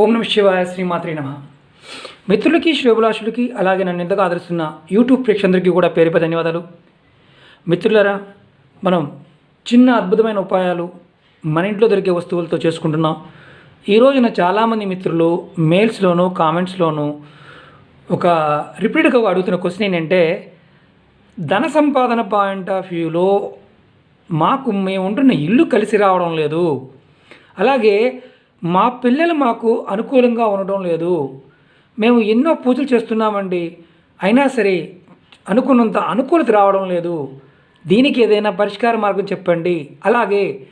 ఓం నమ శివాయ శ్రీమాత్రి నమ. మిత్రులకి శ్రేభిలాషులకి అలాగే నన్ను ఎంతగా ఆదరిస్తున్న యూట్యూబ్ ప్రేక్షకులందరికీ కూడా పేరుపై ధన్యవాదాలు. మిత్రులరా మనం చిన్న అద్భుతమైన ఉపాయాలు మన ఇంట్లో దొరికే వస్తువులతో చేసుకుంటున్నాం. ఈ రోజున చాలామంది మిత్రులు మెయిల్స్లోనూ కామెంట్స్లోనూ ఒక రిపీట్గా అడుగుతున్న క్వశ్చన్ ఏంటంటే ధన సంపాదన పాయింట్ ఆఫ్ వ్యూలో మాకు మేము ఉంటున్న ఇల్లు కలిసి రావడం లేదు. అలాగే మా పిల్లలు మాకు అనుకూలంగా ఉండడం లేదు. మేము ఎన్నో పూజలు చేస్తున్నామండి. అయినా సరే అనుకున్నంత అనుకూలత రావడం లేదు. దీనికి ఏదైనా పరిష్కార మార్గం చెప్పండి. అలాగే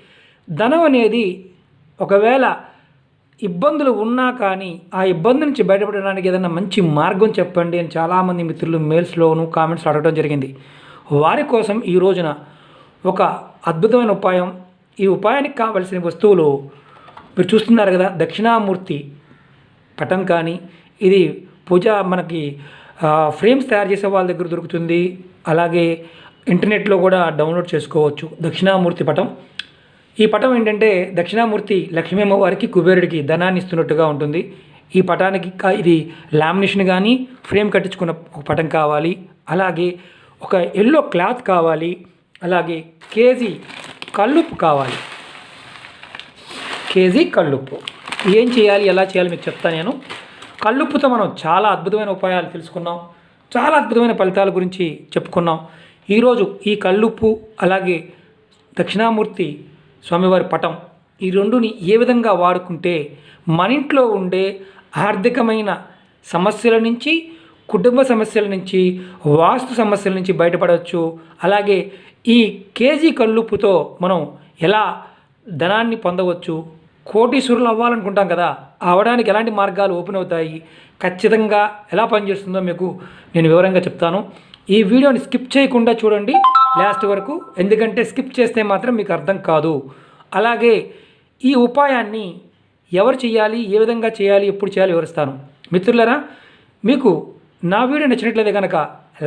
ధనం అనేది ఒకవేళ ఇబ్బందులు ఉన్నా కానీ ఆ ఇబ్బంది నుంచి బయటపడడానికి ఏదైనా మంచి మార్గం చెప్పండి అని చాలామంది మిత్రులు మెయిల్స్లోను కామెంట్స్ అడగడం జరిగింది. వారి కోసం ఈ రోజున ఒక అద్భుతమైన ఉపాయం. ఈ ఉపాయానికి కావలసిన వస్తువులు మీరు చూస్తున్నారు కదా దక్షిణామూర్తి పటం కానీ ఇది పూజ మనకి ఫ్రేమ్స్ తయారు చేసే వాళ్ళ దగ్గర దొరుకుతుంది. అలాగే ఇంటర్నెట్లో కూడా డౌన్లోడ్ చేసుకోవచ్చు దక్షిణామూర్తి పటం. ఈ పటం ఏంటంటే దక్షిణామూర్తి లక్ష్మీ అమ్మవారికి కుబేరుడికి ధనాన్ని ఇస్తున్నట్టుగా ఉంటుంది. ఈ పటానికి కా- ఇది లామినేషన్ కానీ ఫ్రేమ్ కట్టించుకున్న ఒక పటం కావాలి. అలాగే ఒక ఎల్లో క్లాత్ కావాలి. అలాగే కేజీ కల్లుపు కావాలి. కేజీ కల్లుప్పు ఏం చేయాలి ఎలా చేయాలి మీకు చెప్తాను నేను. కల్లుప్పుతో మనం చాలా అద్భుతమైన ఉపాయాలు తెలుసుకున్నాం. చాలా అద్భుతమైన ఫలితాల గురించి చెప్పుకున్నాం. ఈరోజు ఈ కల్లుప్పు అలాగే దక్షిణామూర్తి స్వామివారి పటం ఈ రెండుని ఏ విధంగా వాడుకుంటే మన ఇంట్లో ఉండే ఆర్థికమైన సమస్యల నుంచి కుటుంబ సమస్యల నుంచి వాస్తు సమస్యల నుంచి బయటపడవచ్చు. అలాగే ఈ కేజీ కల్లుప్పుతో మనం ఎలా ధనాన్ని పొందవచ్చు కోటీశ్వరులు అవ్వాలనుకుంటాం కదా అవడానికి ఎలాంటి మార్గాలు ఓపెన్ అవుతాయి? ఖచ్చితంగా ఎలా పనిచేస్తుందో మీకు నేను వివరంగా చెప్తాను. ఈ వీడియోని స్కిప్ చేయకుండా చూడండి లాస్ట్ వరకు. ఎందుకంటే స్కిప్ చేస్తే మాత్రం మీకు అర్థం కాదు. అలాగే ఈ ఉపాయాన్ని ఎవరు చేయాలి ఏ విధంగా చేయాలి ఎప్పుడు చేయాలి వివరిస్తాను. మిత్రులరా మీకు నా వీడియో నచ్చినట్లయితే కనుక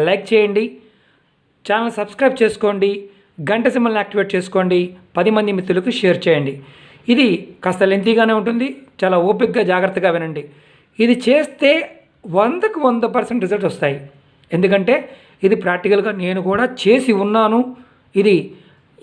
లైక్ చేయండి ఛానల్ సబ్స్క్రైబ్ చేసుకోండి గంట సింబల్ని యాక్టివేట్ చేసుకోండి పది మంది మిత్రులకు షేర్ చేయండి. ఇది కాస్త లెంతీగానే ఉంటుంది. చాలా ఓపికగా జాగ్రత్తగా వినండి. ఇది చేస్తే వందకు వంద పర్సెంట్ రిజల్ట్స్ వస్తాయి. ఎందుకంటే ఇది ప్రాక్టికల్గా నేను కూడా చేసి ఉన్నాను. ఇది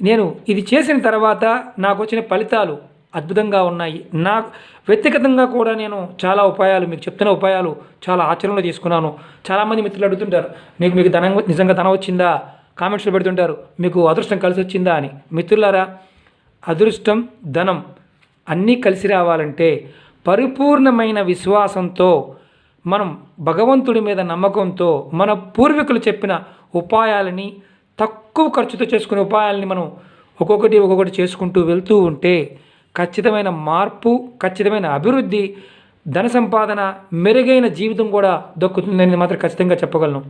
నేను ఇది చేసిన తర్వాత నాకు వచ్చిన ఫలితాలు అద్భుతంగా ఉన్నాయి. నా వ్యక్తిగతంగా కూడా నేను చాలా ఉపాయాలు మీకు చెప్తున్న ఉపాయాలు చాలా ఆచరణలో తీసుకున్నాను. చాలామంది మిత్రులు అడుగుతుంటారు మీకు మీకు ధనం నిజంగా ధనం వచ్చిందా? కామెంట్స్లో పెడుతుంటారు మీకు అదృష్టం కలిసి వచ్చిందా? అని. మిత్రులారా అదృష్టం ధనం అన్నీ కలిసి రావాలంటే పరిపూర్ణమైన విశ్వాసంతో మనం భగవంతుడి మీద నమ్మకంతో మన పూర్వీకులు చెప్పిన ఉపాయాలని తక్కువ ఖర్చుతో చేసుకునే ఉపాయాలని మనం ఒక్కొక్కటి ఒక్కొక్కటి చేసుకుంటూ వెళ్తూ ఉంటే ఖచ్చితమైన మార్పు ఖచ్చితమైన అభివృద్ధి ధన సంపాదన మెరుగైన జీవితం కూడా దక్కుతుందని మాత్రం ఖచ్చితంగా చెప్పగలను.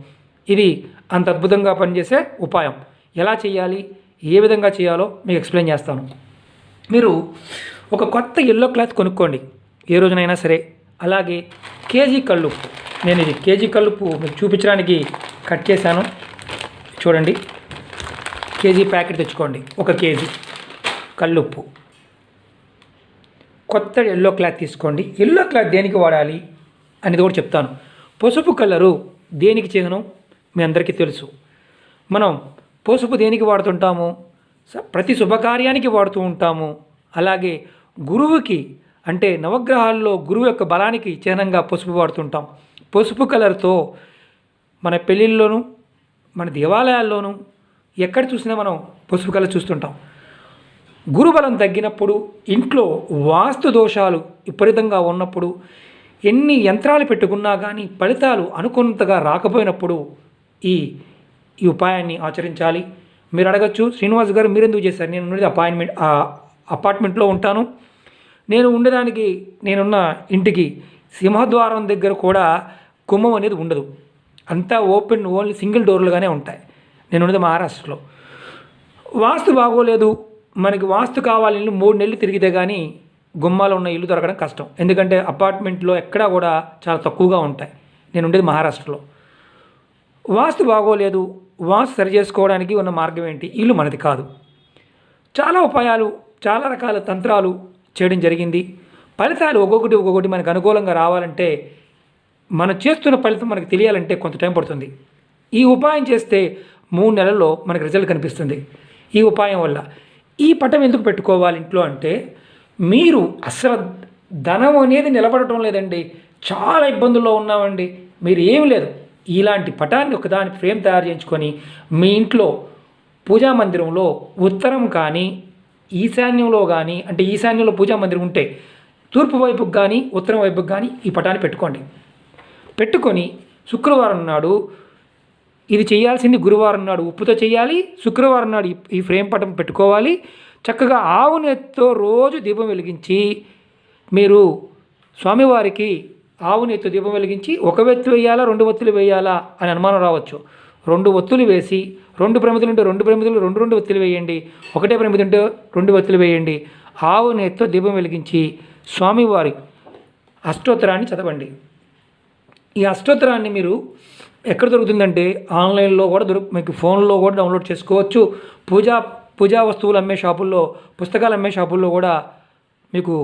ఇది అంత అద్భుతంగా పనిచేసే ఉపాయం. ఎలా చేయాలి? ఏ విధంగా చేయాలో మీకు ఎక్స్ప్లెయిన్ చేస్తాను. మీరు ఒక కొత్త ఎల్లో క్లాత్ కొనుక్కోండి. ఏ రోజునైనా సరే. అలాగే కేజీ కల్లుప్పు నేను ఇది కేజీ కల్లుప్పు మీకు చూపించడానికి కట్ చేశాను. చూడండి. కేజీ ప్యాకెట్ తెచ్చుకోండి. ఒక కేజీ కల్లుప్పు కొత్త ఎల్లో క్లాత్ తీసుకోండి. ఎల్లో క్లాత్ దేనికి వాడాలి అనేది కూడా చెప్తాను. పసుపు కలరు దేనికి చిహ్నం మీ అందరికీ తెలుసు. మనం పసుపు దేనికి వాడుతుంటాము? ప్రతి శుభకార్యానికి వాడుతూ ఉంటాము. అలాగే గురువుకి అంటే నవగ్రహాల్లో గురువు యొక్క బలానికి చిహ్నంగా పసుపు వాడుతుంటాం. పసుపు కలర్తో మన పెళ్ళిళ్ళలోనూ మన దేవాలయాల్లోనూ ఎక్కడ చూసినా మనం పసుపు కలర్ చూస్తుంటాం. గురుబలం తగ్గినప్పుడు ఇంట్లో వాస్తు దోషాలు విపరీతంగా ఉన్నప్పుడు ఎన్ని యంత్రాలు పెట్టుకున్నా కానీ ఫలితాలు అనుకున్నంతగా రాకపోయినప్పుడు ఈ ఈ ఉపాయాన్ని ఆచరించాలి. మీరు అడగచ్చు శ్రీనివాస్ గారు మీరు ఎందుకు చేశారు? నేను ఉన్నది అపాయింట్మెంట్ అపార్ట్మెంట్లో ఉంటాను. నేను ఉండేదానికి నేనున్న ఇంటికి సింహద్వారం దగ్గర కూడా కుంభం అనేది ఉండదు. అంతా ఓపెన్ ఓన్లీ సింగిల్ డోర్లుగానే ఉంటాయి. నేను ఉన్నది మహారాష్ట్రలో. వాస్తు బాగోలేదు. మనకి వాస్తు కావాలి మూడు నెలలు తిరిగితే కానీ గుమ్మాలు ఉన్న ఇల్లు దొరకడం కష్టం. ఎందుకంటే అపార్ట్మెంట్లో ఎక్కడా కూడా చాలా తక్కువగా ఉంటాయి. నేను ఉండేది మహారాష్ట్రలో. వాస్తు బాగోలేదు. వాస్తు సరి చేసుకోవడానికి ఉన్న మార్గం ఏంటి? ఇల్లు మనది కాదు. చాలా ఉపాయాలు చాలా రకాల తంత్రాలు చేయడం జరిగింది. ఫలితాలు ఒక్కొక్కటి ఒక్కొక్కటి మనకు అనుకూలంగా రావాలంటే మనం చేస్తున్న ఫలితం మనకు తెలియాలంటే కొంత టైం పడుతుంది. ఈ ఉపాయం చేస్తే మూడు నెలల్లో మనకు రిజల్ట్ కనిపిస్తుంది. ఈ ఉపాయం వల్ల ఈ పటం ఎందుకు పెట్టుకోవాలి ఇంట్లో అంటే మీరు అసలు ధనం అనేది నిలబడటం లేదండి. చాలా ఇబ్బందుల్లో ఉన్నామండి. మీరు ఏమి లేదు. ఇలాంటి పటాన్ని ఒకదాని ఫ్రేమ్ తయారు చేయించుకొని మీ ఇంట్లో పూజా మందిరంలో ఉత్తరం కానీ ఈశాన్యంలో కానీ అంటే ఈశాన్యంలో పూజా మందిరం ఉంటే తూర్పు వైపుకి కానీ ఉత్తరం వైపుకి కానీ ఈ పటాన్ని పెట్టుకోండి. పెట్టుకొని శుక్రవారం నాడు ఇది చేయాల్సింది గురువారం నాడు ఉప్పుతో చేయాలి శుక్రవారం నాడు ఈ- ఈ ఫ్రేమ్ పటం పెట్టుకోవాలి. చక్కగా ఆవు నెత్తితో రోజు దీపం వెలిగించి మీరు స్వామివారికి ఆవు నెత్తి దీపం వెలిగించి ఒక వెత్తు వేయాలా రెండు ఒత్తులు వేయాలా అని అనుమానం రావచ్చు. రెండు ఒత్తులు వేసి రెండు ప్రమిదలు ఉంటే రెండు ప్రమిదలు రెండు రెండు ఒత్తులు వేయండి. ఒకటే ప్రమిది ఉంటే రెండు ఒత్తులు వేయండి. ఆవు నెత్తితో దీపం వెలిగించి స్వామివారి అష్టోత్తరాన్ని చదవండి. ఈ అష్టోత్తరాన్ని మీరు ఎక్కడ దొరుకుతుందంటే ఆన్లైన్లో కూడా దొరుకు మీకు ఫోన్లో కూడా డౌన్లోడ్ చేసుకోవచ్చు. పూజా పూజా వస్తువులు అమ్మే షాపుల్లో పుస్తకాలు అమ్మే షాపుల్లో కూడా మీకు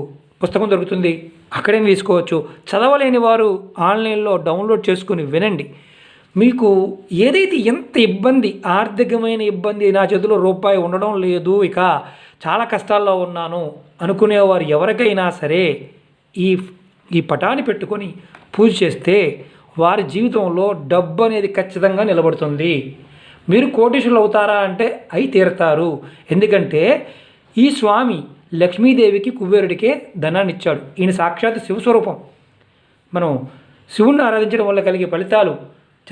పుస్తకం దొరుకుతుంది. అక్కడే తీసుకోవచ్చు చదవలేని వారు ఆన్లైన్లో డౌన్లోడ్ చేసుకుని వినండి. మీకు ఏదైతే ఎంత ఇబ్బంది ఆర్థికమైన ఇబ్బంది నా చేతిలో రూపాయి ఉండడం లేదు ఇక చాలా కష్టాల్లో ఉన్నాను అనుకునేవారు ఎవరికైనా సరే ఈ ఈ పటాన్ని పెట్టుకొని పూజ చేస్తే వారి జీవితంలో డబ్బు అనేది ఖచ్చితంగా నిలబడుతుంది. మీరు కోటీశ్వరులు అవుతారా అంటే అయి తీరతారు. ఎందుకంటే ఈ స్వామి లక్ష్మీదేవికి కుబేరుడికే ధనాన్ని ఇచ్చాడు ఈయన సాక్షాత్ శివస్వరూపం. మనం శివుణ్ణి ఆరాధించడం వల్ల కలిగే ఫలితాలు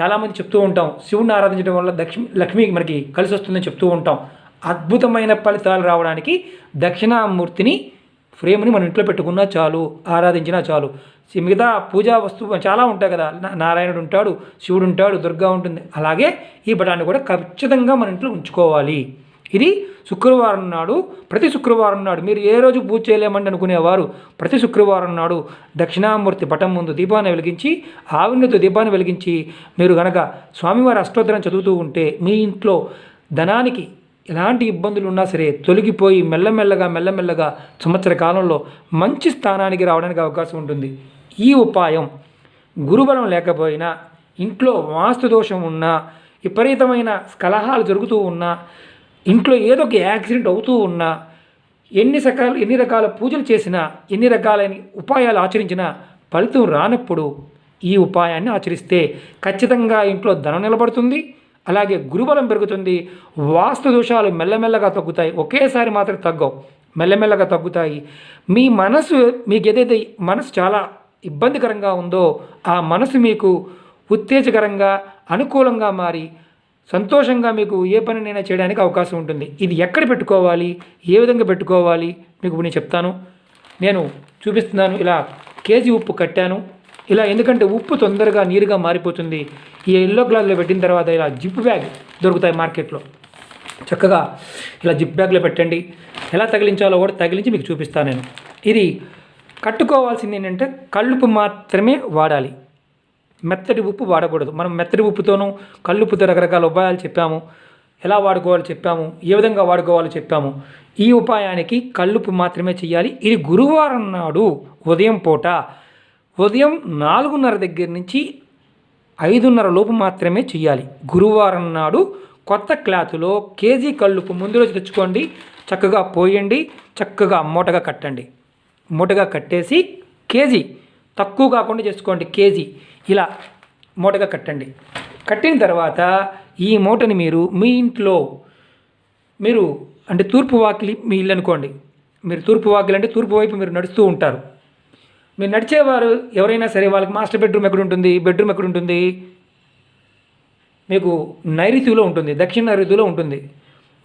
చాలామంది చెప్తూ ఉంటాం. శివుణ్ణి ఆరాధించడం వల్ల లక్ష్మి లక్ష్మికి మనకి కలిసి వస్తుందని చెప్తూ ఉంటాం. అద్భుతమైన ఫలితాలు రావడానికి దక్షిణామూర్తిని ఫ్రేమ్ని మన ఇంట్లో పెట్టుకున్నా చాలు ఆరాధించినా చాలు. మిగతా పూజా వస్తువు చాలా ఉంటాయి కదా. నారాయణుడు ఉంటాడు శివుడు ఉంటాడు దుర్గా ఉంటుంది. అలాగే ఈ బటాన్ని కూడా ఖచ్చితంగా మన ఇంట్లో ఉంచుకోవాలి. ఇది శుక్రవారం నాడు ప్రతి శుక్రవారం నాడు మీరు ఏ రోజు పూజ చేయలేమండి అనుకునేవారు. ప్రతి శుక్రవారం నాడు దక్షిణామూర్తి పటం ముందు దీపాన్ని వెలిగించి ఆవినతో దీపాన్ని వెలిగించి మీరు గనక స్వామివారి అష్టోత్తరం చదువుతూ ఉంటే మీ ఇంట్లో ధనానికి ఎలాంటి ఇబ్బందులు ఉన్నా సరే తొలగిపోయి మెల్లమెల్లగా మెల్లమెల్లగా సంవత్సర కాలంలో మంచి స్థానానికి రావడానికి అవకాశం ఉంటుంది. ఈ ఉపాయం గురుబలం లేకపోయినా ఇంట్లో వాస్తు దోషం ఉన్నా విపరీతమైన కలహాలు జరుగుతూ ఉన్నా ఇంట్లో ఏదో ఒక యాక్సిడెంట్ అవుతూ ఉన్నా ఎన్ని రకాల ఎన్ని రకాల పూజలు చేసినా ఎన్ని రకాలైన ఉపాయాలు ఆచరించినా ఫలితం రానప్పుడు ఈ ఉపాయాన్ని ఆచరిస్తే ఖచ్చితంగా ఇంట్లో ధనం నిలబడుతుంది అలాగే గురుబలం పెరుగుతుంది వాస్తు దోషాలు మెల్లమెల్లగా తగ్గుతాయి ఒకేసారి మాత్రం తగ్గవు మెల్లమెల్లగా తగ్గుతాయి. మీ మనసు మీకు ఏదైతే మనసు చాలా ఇబ్బందికరంగా ఉందో ఆ మనసు మీకు ఉత్తేజకరంగా అనుకూలంగా మారి సంతోషంగా మీకు ఏ పనినైనా చేయడానికి అవకాశం ఉంటుంది. ఇది ఎక్కడ పెట్టుకోవాలి? ఏ విధంగా పెట్టుకోవాలి? మీకు నేను చెప్తాను. నేను చూపిస్తున్నాను. ఇలా కేజీ ఉప్పు కట్టాను. ఇలా ఎందుకంటే ఉప్పు తొందరగా నీరుగా మారిపోతుంది. ఈ ఎల్లో గ్లాస్లో పెట్టిన తర్వాత ఇలా జిప్ బ్యాగ్ దొరుకుతాయి మార్కెట్లో. చక్కగా ఇలా జిప్ బ్యాగ్లో పెట్టండి. ఎలా తగిలించాలో కూడా తగిలించి మీకు చూపిస్తాను నేను. ఇది కట్టుకోవాల్సింది ఏంటంటే కళ్ళుపు మాత్రమే వాడాలి. మెత్తటి ఉప్పు వాడకూడదు. మనం మెత్తటి ఉప్పుతోనూ కళ్ళుప్పుతో రకరకాల ఉపాయాలు చెప్పాము. ఎలా వాడుకోవాలో చెప్పాము. ఏ విధంగా వాడుకోవాలో చెప్పాము. ఈ ఉపాయానికి కళ్ళుప్పు మాత్రమే చేయాలి ఇది గురువారం నాడు ఉదయం పూట ఉదయం నాలుగున్నర దగ్గర నుంచి ఐదున్నర లోపు మాత్రమే చేయాలి గురువారం నాడు కొత్త క్లాత్లో కేజీ కళ్ళుప్పు ముందు రోజు తెచ్చుకోండి. చక్కగా పోయండి. చక్కగా మూటగా కట్టండి. మూటగా కట్టేసి కేజీ తక్కువ కాకుండా చేసుకోండి కేజీ. ఇలా మూటగా కట్టండి. కట్టిన తర్వాత ఈ మూటని మీరు మీ ఇంట్లో మీరు అంటే తూర్పు వాకిలి మీ ఇల్లు అనుకోండి. మీరు తూర్పు వాకిలి అంటే తూర్పు వైపు మీరు నడుస్తూ ఉంటారు. మీరు నడిచేవారు ఎవరైనా సరే వాళ్ళకి మాస్టర్ బెడ్రూమ్ ఎక్కడ ఉంటుంది బెడ్రూమ్ ఎక్కడ ఉంటుంది? మీకు నైరుతిలో ఉంటుంది దక్షిణ నైరుతిలో ఉంటుంది.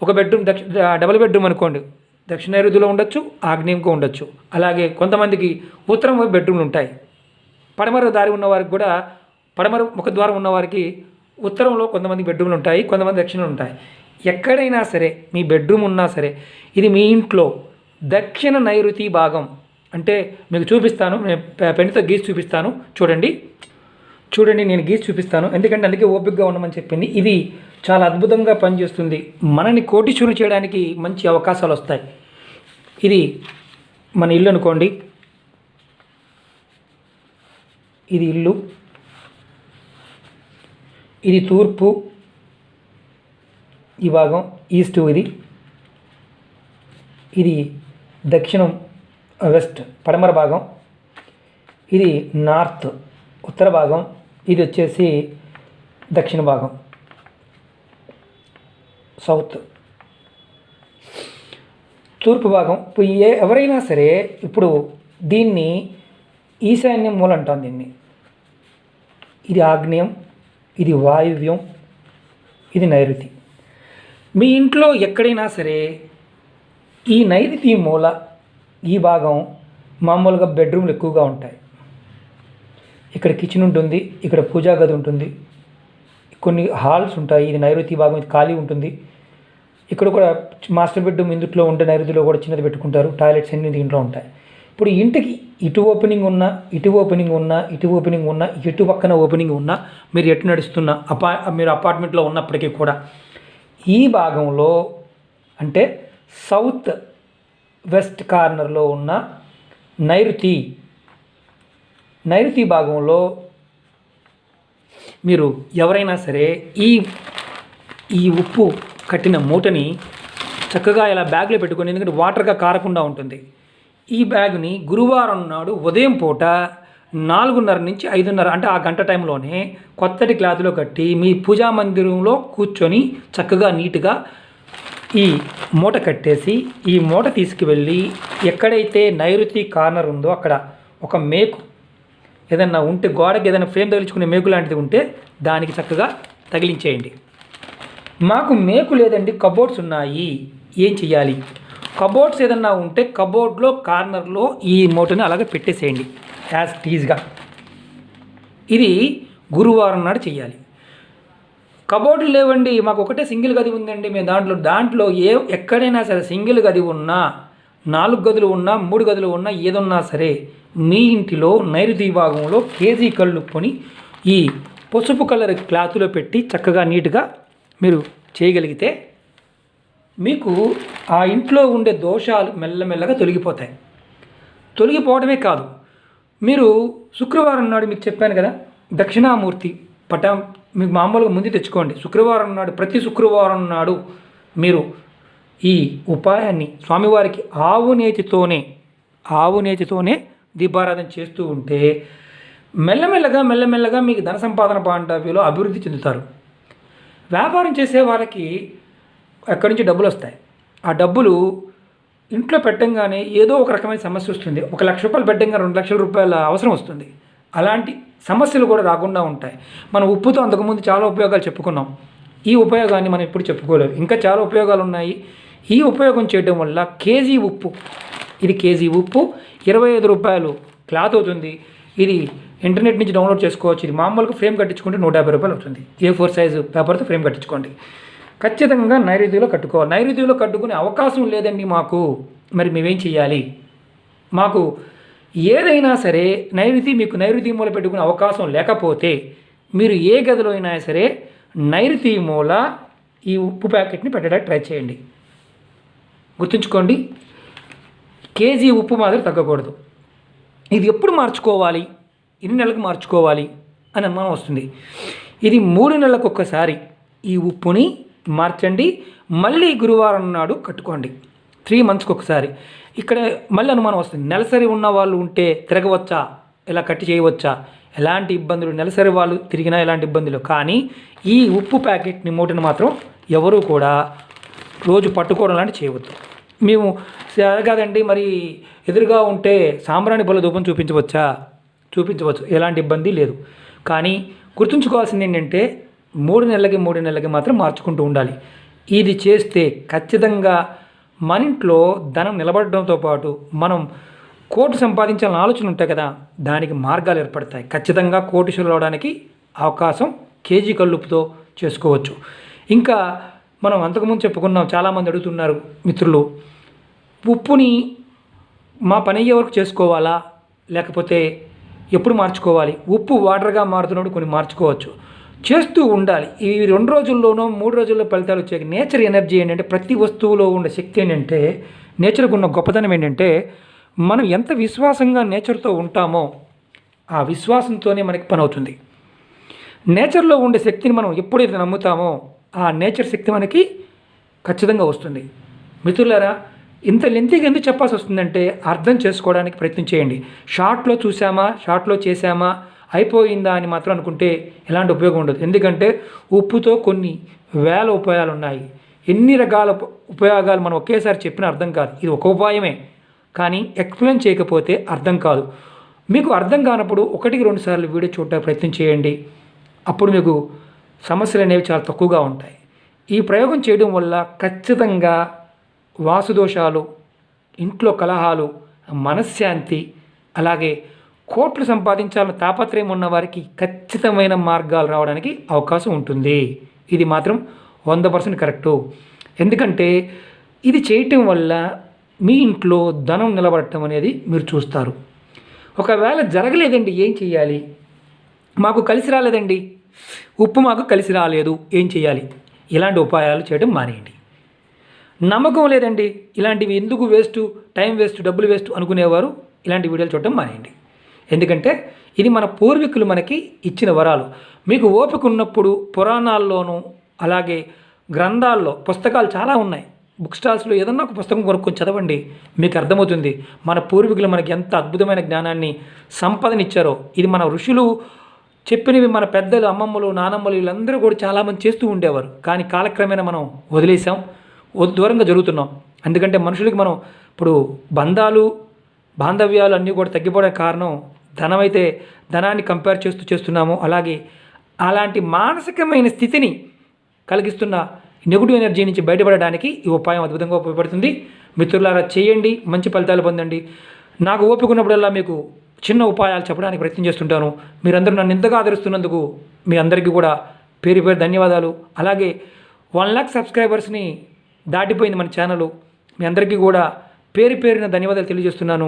ఒక బెడ్రూమ్ దక్షి డబుల్ బెడ్రూమ్ అనుకోండి. దక్షిణ నైరుతిలో ఉండొచ్చు ఆగ్నేయంగా ఉండొచ్చు. అలాగే కొంతమందికి ఉత్తరం వైపు బెడ్రూమ్లు ఉంటాయి. పడమర దారి ఉన్నవారికి కూడా పడమర ముఖద్వారం ఉన్నవారికి ఉత్తరంలో కొంతమంది బెడ్రూమ్లు ఉంటాయి కొంతమంది దక్షిణలు ఉంటాయి. ఎక్కడైనా సరే మీ బెడ్రూమ్ ఉన్నా సరే ఇది మీ ఇంట్లో దక్షిణ నైరుతి భాగం. అంటే మీకు చూపిస్తాను నేను పెన్నుతో గీసి చూపిస్తాను. చూడండి. చూడండి నేను గీసి చూపిస్తాను. ఎందుకంటే అందుకే ఓపికగా ఉండమని చెప్పింది. ఇది చాలా అద్భుతంగా పనిచేస్తుంది. మనని కోటీశ్వరులు చేయడానికి మంచి అవకాశాలు వస్తాయి. ఇది మన ఇల్లు అనుకోండి. ఇది ఇల్లు. ఇది తూర్పు. ఈ భాగం ఈస్ట్ ఇది. ఇది దక్షిణం వెస్ట్ పడమర భాగం. ఇది నార్త్ ఉత్తర భాగం. ఇది వచ్చేసి దక్షిణ భాగం. సౌత్. తూర్పు భాగం. ఇప్పుడు ఏ ఎవరైనా సరే ఇప్పుడు దీన్ని ఈశాన్యం మూల అంటాం దీన్ని. ఇది ఆగ్నేయం ఇది వాయువ్యం ఇది నైరుతి. మీ ఇంట్లో ఎక్కడైనా సరే ఈ నైరుతి మూల ఈ భాగం మామూలుగా బెడ్రూమ్లు ఎక్కువగా ఉంటాయి. ఇక్కడ కిచెన్ ఉంటుంది ఇక్కడ పూజా గది ఉంటుంది కొన్ని హాల్స్ ఉంటాయి ఇది నైరుతి భాగం ఇది ఖాళీ ఉంటుంది. ఇక్కడ కూడా మాస్టర్ బెడ్రూమ్ ఇందులో ఉండే నైరుతిలో కూడా చిన్నది పెట్టుకుంటారు. టాయిలెట్స్ అన్ని దీంట్లో ఉంటాయి. ఇప్పుడు ఇంటికి ఇటు ఓపెనింగ్ ఉన్నా ఇటు ఓపెనింగ్ ఉన్నా ఇటు ఓపెనింగ్ ఉన్నా ఇటు పక్కన ఓపెనింగ్ ఉన్నా మీరు ఎటు నడుస్తున్న అపా మీరు అపార్ట్మెంట్లో ఉన్నప్పటికీ కూడా ఈ భాగంలో అంటే సౌత్ వెస్ట్ కార్నర్లో ఉన్న నైరుతి నైరుతి భాగంలో మీరు ఎవరైనా సరే ఈ ఈ ఉప్పు కట్టిన మూటని చక్కగా ఇలా బ్యాగ్లో పెట్టుకొని ఎందుకంటే వాటర్గా కారకుండా ఉంటుంది. ఈ బ్యాగ్ని గురువారం నాడు ఉదయం పూట నాలుగున్నర నుంచి ఐదున్నర అంటే ఆ గంట టైంలోనే కొత్తటి క్లాత్లో కట్టి మీ పూజా మందిరంలో కూర్చొని చక్కగా నీట్గా ఈ మూట కట్టేసి ఈ మూట తీసుకువెళ్ళి ఎక్కడైతే నైరుతి కార్నర్ ఉందో అక్కడ ఒక మేకు ఏదన్నా ఉంటే గోడకి ఏదైనా ఫ్రేమ్ తగిలించుకునే మేకు లాంటిది ఉంటే దానికి చక్కగా తగిలించేయండి. మాకు మేకు లేదండి కబోర్డ్స్ ఉన్నాయి. ఏం చెయ్యాలి? కబోర్డ్స్ ఏదన్నా ఉంటే కబోర్డ్లో కార్నర్లో ఈ మూటని అలాగే పెట్టేసేయండి యాజ్ టీజ్గా ఇది గురువారం నాడు చేయాలి కబోర్డులు లేవండి మాకు ఒకటే సింగిల్ గది ఉందండి మేము దాంట్లో దాంట్లో ఏ ఎక్కడైనా సరే సింగిల్ గది ఉన్నా నాలుగు గదులు ఉన్నా మూడు గదులు ఉన్నా ఏదున్నా సరే మీ ఇంటిలో నైరుతి భాగంలో కేజీ కళ్ళుప్పుని ఈ పసుపు కలర్ క్లాత్లో పెట్టి చక్కగా నీట్గా మీరు చేయగలిగితే మీకు ఆ ఇంట్లో ఉండే దోషాలు మెల్లమెల్లగా తొలగిపోతాయి. తొలగిపోవడమే కాదు మీరు శుక్రవారం నాడు మీకు చెప్పాను కదా దక్షిణామూర్తి పటం మీకు మామూలుగా ముందు తెచ్చుకోండి. శుక్రవారం నాడు ప్రతి శుక్రవారం నాడు మీరు ఈ ఉపాయాన్ని స్వామివారికి ఆవు నేతితోనే ఆవు నేతితోనే దీపారాధన చేస్తూ ఉంటే మెల్లమెల్లగా మెల్లమెల్లగా మీకు ధన సంపాదన పాండవ్యలో అభివృద్ధి చెందుతారు. వ్యాపారం చేసే వాళ్ళకి ఎక్కడి నుంచి డబ్బులు వస్తాయి? ఆ డబ్బులు ఇంట్లో పెట్టంగానే ఏదో ఒక రకమైన సమస్య వస్తుంది. ఒక లక్ష రూపాయలు పెట్టంగా రెండు లక్షల రూపాయల అవసరం వస్తుంది. అలాంటి సమస్యలు కూడా రాకుండా ఉంటాయి. మనం ఉప్పుతో అంతకుముందు చాలా ఉపయోగాలు చెప్పుకున్నాం. ఈ ఉపయోగాన్ని మనం ఎప్పుడు చెప్పుకోలేదు. ఇంకా చాలా ఉపయోగాలు ఉన్నాయి. ఈ ఉపయోగం చేయడం వల్ల కేజీ ఉప్పు ఇది కేజీ ఉప్పు ఇరవై ఐదు రూపాయలు క్లాత్ అవుతుంది. ఇది ఇంటర్నెట్ నుంచి డౌన్లోడ్ చేసుకోవచ్చు. ఇది మామూలుగా ఫ్రేమ్ కట్టించుకుంటే నూట యాభై రూపాయలు అవుతుంది. ఏ ఫోర్ సైజు పేపర్తో ఫ్రేమ్ కట్టించుకోండి. ఖచ్చితంగా నైరుతిలో కట్టుకోవాలి. నైరుతిలో కట్టుకునే అవకాశం లేదండి మాకు. మరి మేమేం చేయాలి మాకు ఏదైనా సరే నైరుతి మీకు నైరుతి మూల పెట్టుకునే అవకాశం లేకపోతే మీరు ఏ గదిలో అయినా సరే నైరుతి మూల ఈ ఉప్పు ప్యాకెట్ని పెట్టడానికి ట్రై చేయండి. గుర్తుంచుకోండి కేజీ ఉప్పు మాదిరి తగ్గకూడదు. ఇది ఎప్పుడు మార్చుకోవాలి? ఎన్ని నెలలకు మార్చుకోవాలి అని అనుమానం వస్తుంది. ఇది మూడు నెలలకు ఒక్కసారి ఈ ఉప్పుని మార్చండి. మళ్ళీ గురువారం నాడు కట్టుకోండి. త్రీ మంత్స్కి ఒకసారి ఇక్కడ మళ్ళీ అనుమానం వస్తుంది. నెలసరి ఉన్న వాళ్ళు ఉంటే తిరగవచ్చా? ఇలా కట్టి చేయవచ్చా? ఎలాంటి ఇబ్బందులు? నెలసరి వాళ్ళు తిరిగినా ఎలాంటి ఇబ్బందులు? కానీ ఈ ఉప్పు ప్యాకెట్ని మూటను మాత్రం ఎవరూ కూడా రోజు పట్టుకోవడం లాంటి చేయవద్దు. మేము సరే కాదండి మరి ఎదురుగా ఉంటే సాంబ్రాణి బల దూపం చూపించవచ్చా? చూపించవచ్చు. ఎలాంటి ఇబ్బంది లేదు. కానీ గుర్తుంచుకోవాల్సింది ఏంటంటే మూడు నెలలకి మూడు నెలలకి మాత్రం మార్చుకుంటూ ఉండాలి. ఇది చేస్తే ఖచ్చితంగా మన ఇంట్లో ధనం నిలబడడంతో పాటు మనం కోర్టు సంపాదించాలని ఆలోచన ఉంటాయి కదా దానికి మార్గాలు ఏర్పడతాయి. ఖచ్చితంగా కోటీశ్వరులు అవడానికి అవకాశం కేజీ కల్లుపుతో చేసుకోవచ్చు. ఇంకా మనం అంతకుముందు చెప్పుకున్నాం చాలామంది అడుగుతున్నారు మిత్రులు ఉప్పుని మా పని అయ్యే వరకు చేసుకోవాలా? లేకపోతే ఎప్పుడు మార్చుకోవాలి? ఉప్పు వాటర్గా మారుతున్నప్పుడు కొన్ని మార్చుకోవచ్చు. చేస్తూ ఉండాలి. ఈ రెండు రోజుల్లోనో మూడు రోజుల్లో ఫలితాలు వచ్చే నేచర్ ఎనర్జీ ఏంటంటే ప్రతి వస్తువులో ఉండే శక్తి ఏంటంటే నేచర్కు ఉన్న గొప్పతనం ఏంటంటే మనం ఎంత విశ్వాసంగా నేచర్తో ఉంటామో ఆ విశ్వాసంతోనే మనకి పని అవుతుంది. నేచర్లో ఉండే శక్తిని మనం ఎప్పుడైతే నమ్ముతామో ఆ నేచర్ శక్తి మనకి ఖచ్చితంగా వస్తుంది. మిత్రులారా ఇంత లెంతీగా ఎందుకు చెప్పాల్సి వస్తుందంటే అర్థం చేసుకోవడానికి ప్రయత్నం చేయండి. షార్ట్లో చూసామా షార్ట్లో చేసామా అయిపోయిందా అని మాత్రం అనుకుంటే ఎలాంటి ఉపయోగం ఉండదు. ఎందుకంటే ఉప్పుతో కొన్ని వేల ఉపాయాలు ఉన్నాయి. ఎన్ని రకాల ఉపయోగాలు మనం ఒకేసారి చెప్పిన అర్థం కాదు. ఇది ఒక ఉపాయమే. కానీ ఎక్స్ప్లెయిన్ చేయకపోతే అర్థం కాదు. మీకు అర్థం కానప్పుడు ఒకటికి రెండు సార్లు వీడియో చూడటానికి ప్రయత్నం చేయండి. అప్పుడు మీకు సమస్యలు అనేవి చాలా తక్కువగా ఉంటాయి. ఈ ప్రయోగం చేయడం వల్ల ఖచ్చితంగా వాసుదోషాలు ఇంట్లో కలహాలు మనశ్శాంతి అలాగే కోట్లు సంపాదించాలని తాపత్రయం ఉన్న వారికి ఖచ్చితమైన మార్గాలు రావడానికి అవకాశం ఉంటుంది. ఇది మాత్రం వంద పర్సెంట్ కరెక్టు. ఎందుకంటే ఇది చేయటం వల్ల మీ ఇంట్లో ధనం నిలబడటం అనేది మీరు చూస్తారు. ఒకవేళ జరగలేదండి ఏం చేయాలి మాకు కలిసి రాలేదండి. ఉప్పు మాకు కలిసి రాలేదు ఏం చేయాలి ఇలాంటి ఉపాయాలు చేయడం మానేయండి. నమ్మకం లేదండి. ఇలాంటివి ఎందుకు వేస్ట్? టైం వేస్ట్ డబ్బులు వేస్ట్ అనుకునేవారు? ఇలాంటి వీడియోలు చూడటం మానేయండి. ఎందుకంటే ఇది మన పూర్వీకులు మనకి ఇచ్చిన వరాలు. మీకు ఓపిక ఉన్నప్పుడు పురాణాల్లోనూ అలాగే గ్రంథాల్లో పుస్తకాలు చాలా ఉన్నాయి. బుక్ స్టాల్స్లో ఏదన్నా ఒక పుస్తకం కొనుక్కొని చదవండి. మీకు అర్థమవుతుంది. మన పూర్వీకులు మనకి ఎంత అద్భుతమైన జ్ఞానాన్ని సంపదనిచ్చారో. ఇది మన ఋషులు చెప్పినవి మన పెద్దలు అమ్మమ్మలు నానమ్మలు వీళ్ళందరూ కూడా చాలామంది చేస్తూ ఉండేవారు. కానీ కాలక్రమేణా మనం వదిలేసాం దూరంగా జరుగుతున్నాం. ఎందుకంటే మనుషులకి మనం ఇప్పుడు బంధాలు బాంధవ్యాలు అన్నీ కూడా తగ్గిపోవడానికి కారణం ధనమైతే ధనాన్ని కంపేర్ చేస్తూ చేస్తున్నాము. అలాగే అలాంటి మానసికమైన స్థితిని కలిగిస్తున్న నెగిటివ్ ఎనర్జీ నుంచి బయటపడడానికి ఈ ఉపాయం అద్భుతంగా ఉపయోగపడుతుంది. మిత్రులారా చేయండి మంచి ఫలితాలు పొందండి. నాకు ఓపిక ఉన్నప్పుడల్లా మీకు చిన్న ఉపాయాలు చెప్పడానికి ప్రయత్నం చేస్తుంటాను. మీరందరూ నన్ను ఇంతగా ఆదరిస్తున్నందుకు మీ అందరికీ కూడా పేరు పేరు ధన్యవాదాలు. అలాగే వన్ ల్యాక్ సబ్స్క్రైబర్స్ని దాటిపోయింది మన ఛానల్ మీ అందరికీ కూడా పేరు పేరున ధన్యవాదాలు తెలియజేస్తున్నాను.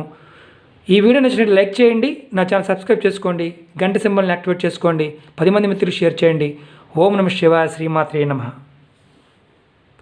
ఈ వీడియో నచ్చినట్టు లైక్ చేయండి నా ఛానల్ సబ్స్క్రైబ్ చేసుకోండి గంట సింబల్ని యాక్టివేట్ చేసుకోండి పది మంది మిత్రులు షేర్ చేయండి. ఓం నమ శివాయ శ్రీమాత్రే నమః.